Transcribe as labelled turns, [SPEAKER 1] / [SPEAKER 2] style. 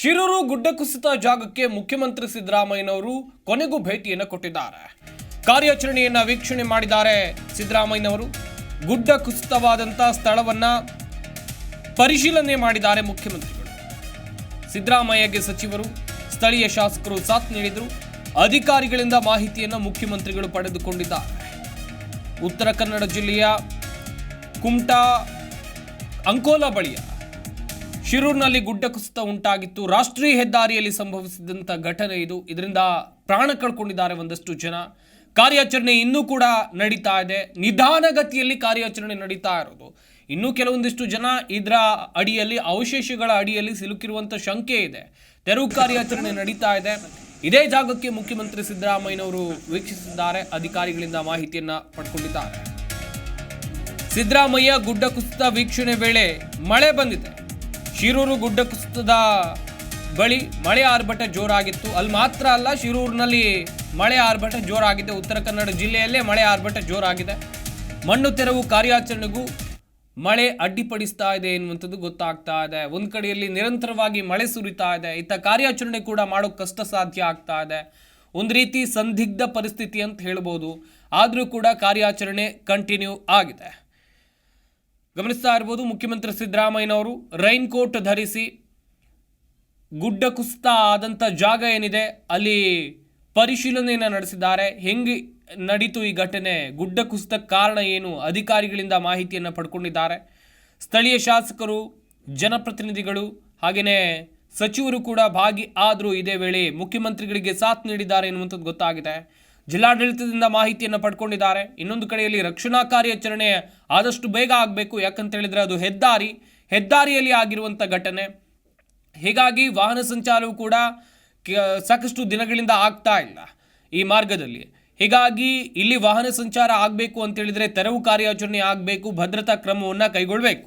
[SPEAKER 1] ಶಿರೂರು ಗುಡ್ಡ ಕುಸಿತ ಜಾಗಕ್ಕೆ ಮುಖ್ಯಮಂತ್ರಿ ಸಿದ್ದರಾಮಯ್ಯನವರು ಕೊನೆಗೂ ಭೇಟಿಯನ್ನು ಕೊಟ್ಟಿದ್ದಾರೆ. ಕಾರ್ಯಾಚರಣೆಯನ್ನ ವೀಕ್ಷಣೆ ಮಾಡಿದ್ದಾರೆ ಸಿದ್ದರಾಮಯ್ಯನವರು. ಗುಡ್ಡ ಕುಸಿತವಾದಂಥ ಸ್ಥಳವನ್ನ ಪರಿಶೀಲನೆ ಮಾಡಿದ್ದಾರೆ ಮುಖ್ಯಮಂತ್ರಿಗಳು. ಸಿದ್ದರಾಮಯ್ಯಗೆ ಸಚಿವರು, ಸ್ಥಳೀಯ ಶಾಸಕರು ಸಾಥ್ ನೀಡಿದರು. ಅಧಿಕಾರಿಗಳಿಂದ ಮಾಹಿತಿಯನ್ನು ಮುಖ್ಯಮಂತ್ರಿಗಳು ಪಡೆದುಕೊಂಡಿದ್ದಾರೆ. ಉತ್ತರ ಕನ್ನಡ ಜಿಲ್ಲೆಯ ಕುಮಟಾ ಅಂಕೋಲಾ ಬಳಿಯ ಶಿರೂರಿನಲ್ಲಿ ಗುಡ್ಡ ಕುಸಿತ ಉಂಟಾಗಿತ್ತು. ರಾಷ್ಟ್ರೀಯ ಹೆದ್ದಾರಿಯಲ್ಲಿ ಸಂಭವಿಸಿದಂಥ ಘಟನೆ ಇದು. ಇದರಿಂದ ಪ್ರಾಣ ಕಳ್ಕೊಂಡಿದ್ದಾರೆ ಒಂದಷ್ಟು ಜನ. ಕಾರ್ಯಾಚರಣೆ ಇನ್ನೂ ಕೂಡ ನಡೀತಾ ಇದೆ. ನಿಧಾನಗತಿಯಲ್ಲಿ ಕಾರ್ಯಾಚರಣೆ ನಡೀತಾ ಇರೋದು. ಇನ್ನೂ ಕೆಲವೊಂದಿಷ್ಟು ಜನ ಇದರ ಅಡಿಯಲ್ಲಿ, ಅವಶೇಷಗಳ ಅಡಿಯಲ್ಲಿ ಸಿಲುಕಿರುವಂಥ ಶಂಕೆ ಇದೆ. ತೆರವು ಕಾರ್ಯಾಚರಣೆ ನಡೀತಾ ಇದೆ. ಇದೇ ಜಾಗಕ್ಕೆ ಮುಖ್ಯಮಂತ್ರಿ ಸಿದ್ದರಾಮಯ್ಯನವರು ವೀಕ್ಷಿಸಿದ್ದಾರೆ. ಅಧಿಕಾರಿಗಳಿಂದ ಮಾಹಿತಿಯನ್ನ ಪಡ್ಕೊಂಡಿದ್ದಾರೆ. ಸಿದ್ದರಾಮಯ್ಯ ಗುಡ್ಡ ಕುಸಿತ ವೀಕ್ಷಣೆ ವೇಳೆ ಮಳೆ ಬಂದಿದೆ. ಶಿರೂರು ಗುಡ್ಡ ಕುಸಿತದ ಬಳಿ ಮಳೆ ಆರ್ಭಟ ಜೋರಾಗಿತ್ತು. ಅಲ್ಲಿ ಮಾತ್ರ ಅಲ್ಲ, ಶಿರೂರಿನಲ್ಲಿ ಮಳೆ ಆರ್ಭಟ ಜೋರಾಗಿದೆ. ಉತ್ತರ ಕನ್ನಡ ಜಿಲ್ಲೆಯಲ್ಲೇ ಮಳೆ ಆರ್ಭಟ ಜೋರಾಗಿದೆ. ಮಣ್ಣು ತೆರವು ಕಾರ್ಯಾಚರಣೆಗೂ ಮಳೆ ಅಡ್ಡಿಪಡಿಸ್ತಾ ಇದೆ ಎನ್ನುವಂಥದ್ದು ಗೊತ್ತಾಗ್ತಾ ಇದೆ. ಒಂದು ಕಡೆಯಲ್ಲಿ ನಿರಂತರವಾಗಿ ಮಳೆ ಸುರಿತಾ ಇದೆ. ಇತ್ತ ಕಾರ್ಯಾಚರಣೆ ಕೂಡ ಮಾಡೋಕೆ ಕಷ್ಟ ಸಾಧ್ಯ ಆಗ್ತಾ ಇದೆ. ಒಂದು ರೀತಿ ಸಂದಿಗ್ಧ ಪರಿಸ್ಥಿತಿ ಅಂತ ಹೇಳ್ಬೋದು. ಆದರೂ ಕೂಡ ಕಾರ್ಯಾಚರಣೆ ಕಂಟಿನ್ಯೂ ಆಗಿದೆ. ಗಮನಿಸ್ತಾ ಇರ್ಬೋದು ಮುಖ್ಯಮಂತ್ರಿ ಸಿದ್ದರಾಮಯ್ಯನವರು ರೈನ್ ಕೋಟ್ ಧರಿಸಿ ಗುಡ್ಡ ಕುಸಿತ ಆದಂಥ ಜಾಗ ಏನಿದೆ, ಅಲ್ಲಿ ಪರಿಶೀಲನೆಯನ್ನು ನಡೆಸಿದ್ದಾರೆ. ಹೆಂಗೆ ನಡೀತು ಈ ಘಟನೆ? ಗುಡ್ಡ ಕುಸಿತಕ್ಕೆ ಕಾರಣ ಏನು? ಅಧಿಕಾರಿಗಳಿಂದ ಮಾಹಿತಿಯನ್ನು ಪಡ್ಕೊಂಡಿದ್ದಾರೆ. ಸ್ಥಳೀಯ ಶಾಸಕರು, ಜನಪ್ರತಿನಿಧಿಗಳು ಹಾಗೆಯೇ ಸಚಿವರು ಕೂಡ ಭಾಗಿ ಆದರೂ ಇದೇ ವೇಳೆ ಮುಖ್ಯಮಂತ್ರಿಗಳಿಗೆ ಸಾಥ್ ನೀಡಿದ್ದಾರೆ ಎನ್ನುವಂಥದ್ದು ಗೊತ್ತಾಗಿದೆ. ಜಿಲ್ಲಾಡಳಿತದಿಂದ ಮಾಹಿತಿಯನ್ನು ಪಡ್ಕೊಂಡಿದ್ದಾರೆ. ಇನ್ನೊಂದು ಕಡೆಯಲ್ಲಿ ರಕ್ಷಣಾ ಕಾರ್ಯಾಚರಣೆ ಆದಷ್ಟು ಬೇಗ ಆಗಬೇಕು, ಯಾಕಂತ ಹೇಳಿದ್ರೆ ಅದು ಹೆದ್ದಾರಿ, ಹೆದ್ದಾರಿಯಲ್ಲಿ ಆಗಿರುವಂಥ ಘಟನೆ. ಹೀಗಾಗಿ ವಾಹನ ಸಂಚಾರವು ಕೂಡ ಸಾಕಷ್ಟು ದಿನಗಳಿಂದ ಆಗ್ತಾ ಇಲ್ಲ ಈ ಮಾರ್ಗದಲ್ಲಿ. ಹೀಗಾಗಿ ಇಲ್ಲಿ ವಾಹನ ಸಂಚಾರ ಆಗಬೇಕು ಅಂತೇಳಿದರೆ ತೆರವು ಕಾರ್ಯಾಚರಣೆ ಆಗಬೇಕು, ಭದ್ರತಾ ಕ್ರಮವನ್ನು ಕೈಗೊಳ್ಳಬೇಕು